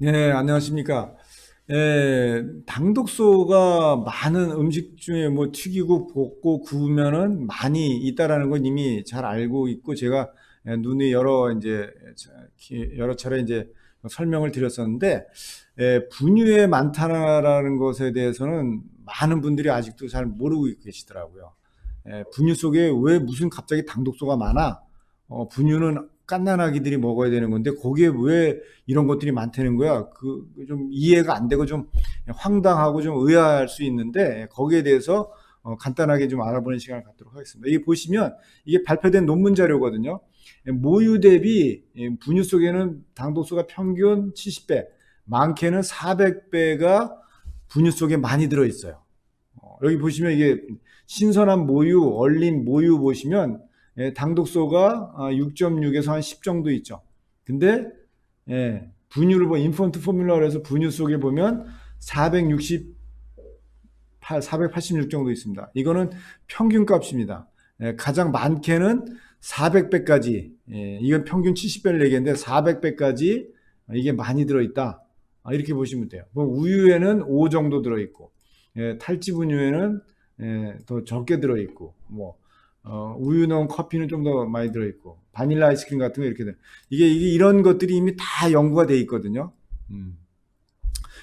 네, 안녕하십니까. 예, 당독소가 많은 음식 중에 뭐 튀기고 볶고 구우면은 많이 있다라는 건 이미 잘 알고 있고 제가 예, 눈에 여러 이제 여러 차례 이제 설명을 드렸었는데 예, 분유에 많다라는 것에 대해서는 많은 분들이 아직도 잘 모르고 계시더라고요. 예, 분유 속에 왜 무슨 갑자기 당독소가 많아? 어, 분유는 갓난아기들이 먹어야 되는 건데 거기에 왜 이런 것들이 많다는 거야? 그 좀 이해가 안 되고 좀 황당하고 좀 의아할 수 있는데 거기에 대해서 어, 간단하게 좀 알아보는 시간을 갖도록 하겠습니다. 이게 보시면 이게 발표된 논문 자료거든요. 모유 대비 분유 속에는 당독소가 평균 70배, 많게는 400배가 분유 속에 많이 들어 있어요. 어, 여기 보시면 이게 신선한 모유, 얼린 모유 보시면 예, 당독소가 6.6에서 한 10 정도 있죠. 근데 예, 분유를 보 인펀트 포뮬러로 해서 분유 속에 보면 468, 486 정도 있습니다. 이거는 평균 값입니다. 예, 가장 많게는 400배까지, 예, 이건 평균 70배를 얘기했는데 400배까지 이게 많이 들어있다. 아, 이렇게 보시면 돼요. 뭐 우유에는 5 정도 들어있고, 예, 탈지 분유에는 예, 더 적게 들어있고, 뭐 어, 우유 넣은 커피는 좀 더 많이 들어있고, 바닐라 아이스크림 같은 거 이렇게 돼. 이게, 이게 이런 것들이 이미 다 연구가 돼 있거든요. 음.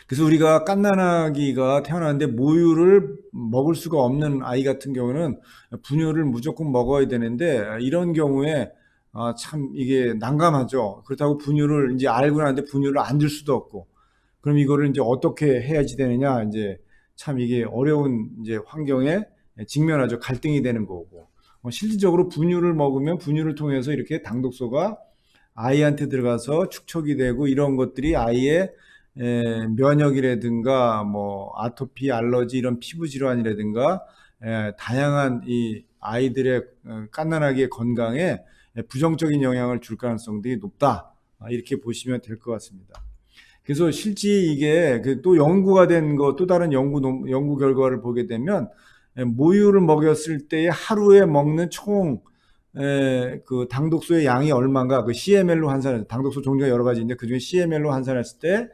그래서 우리가 갓난아기가 태어나는데 모유를 먹을 수가 없는 아이 같은 경우는 분유를 무조건 먹어야 되는데 이런 경우에 아, 참 이게 난감하죠. 그렇다고 분유를 이제 알고 나는데 분유를 안 줄 수도 없고 그럼 이거를 이제 어떻게 해야지 되느냐 이제 참 이게 어려운 이제 환경에 직면하죠. 갈등이 되는 거고. 어, 실질적으로 분유를 먹으면 분유를 통해서 이렇게 당독소가 아이한테 들어가서 축적이 되고 이런 것들이 아이의 에, 면역이라든가 뭐 아토피, 알러지 이런 피부 질환이라든가 에, 다양한 이 아이들의 어, 갓난아기의 건강에 부정적인 영향을 줄 가능성들이 높다. 아, 이렇게 보시면 될 것 같습니다. 그래서 실제 이게 그또 연구가 된 거, 또 다른 연구, 논- 연구 결과를 보게 되면 에, 모유를 먹였을 때 하루에 먹는 총 에, 그 당독소의 양이 얼마인가 그 CML로 환산해서 당독소 종류가 여러 가지인데 그중에 CML로 환산했을 때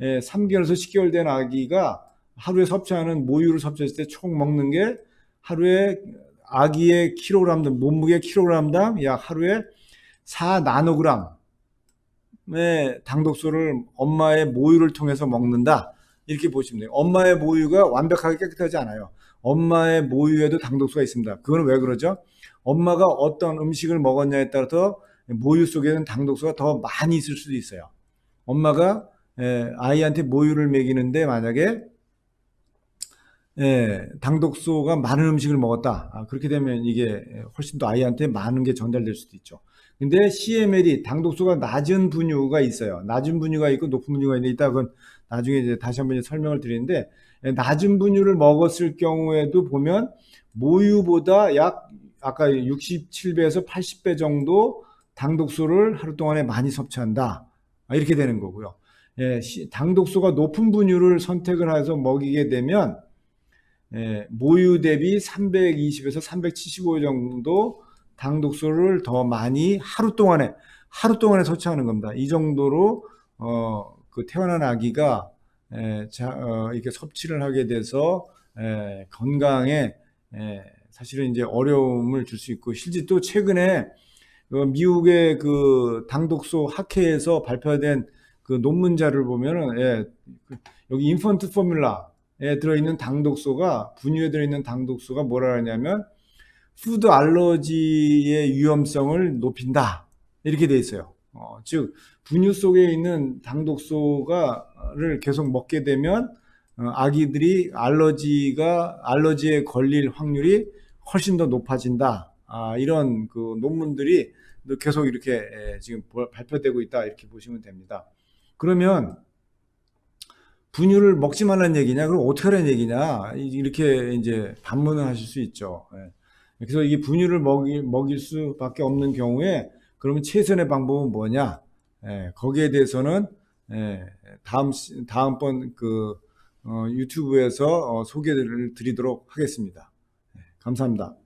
에, 3개월에서 10개월 된 아기가 하루에 섭취하는 모유를 섭취했을 때 총 먹는 게 하루에 아기의 킬로그램당 몸무게 킬로그램당 약 하루에 4 나노그램의 당독소를 엄마의 모유를 통해서 먹는다. 이렇게 보시면 돼요. 엄마의 모유가 완벽하게 깨끗하지 않아요. 엄마의 모유에도 당독소가 있습니다. 그건 왜 그러죠? 엄마가 어떤 음식을 먹었냐에 따라서 모유 속에는 당독소가 더 많이 있을 수도 있어요. 엄마가 에, 아이한테 모유를 먹이는데 만약에 예, 당독소가 많은 음식을 먹었다. 아, 그렇게 되면 이게 훨씬 더 아이한테 많은 게 전달될 수도 있죠. 근데 CML이 당독소가 낮은 분유가 있어요. 낮은 분유가 있고 높은 분유가 있는데 이따 그건 나중에 이제 다시 한번 이제 설명을 드리는데 예, 낮은 분유를 먹었을 경우에도 보면 모유보다 약 아까 67배에서 80배 정도 당독소를 하루 동안에 많이 섭취한다. 아, 이렇게 되는 거고요. 예, 시- 당독소가 높은 분유를 선택을 해서 먹이게 되면 예, 모유 대비 320에서 375 정도 당 독소를 더 많이 하루 동안에 하루 동안에 섭취하는 겁니다. 이 정도로 어, 그 태어난 아기가 에, 자, 어, 이렇게 섭취를 하게 돼서 에, 건강에 에, 사실은 이제 어려움을 줄 수 있고 실제 또 최근에 그 미국의 그 당독소 학회에서 발표된 그 논문자를 보면은 예, 그 여기 인펀트 포뮬라에 들어있는 당독소가 분유에 들어있는 당독소가 뭐라 하냐면 푸드 알러지의 위험성을 높인다 이렇게 돼 있어요. 어, 즉 분유 속에 있는 당독소가를 계속 먹게 되면 어, 아기들이 알러지가 알러지에 걸릴 확률이 훨씬 더 높아진다. 아, 이런 그 논문들이 계속 이렇게 에, 지금 보- 발표되고 있다 이렇게 보시면 됩니다. 그러면 분유를 먹지 말라는 얘기냐? 그럼 어떻게 하라는 얘기냐? 이- 이렇게 이제 반문을 하실 수 있죠. 예. 그래서 이게 분유를 먹일, 먹일 수밖에 없는 경우에 그러면 최선의 방법은 뭐냐? 예, 거기에 대해서는 예, 다음 시- 다음번 그 어, 유튜브에서 어, 소개를 드리도록 하겠습니다. 예, 감사합니다.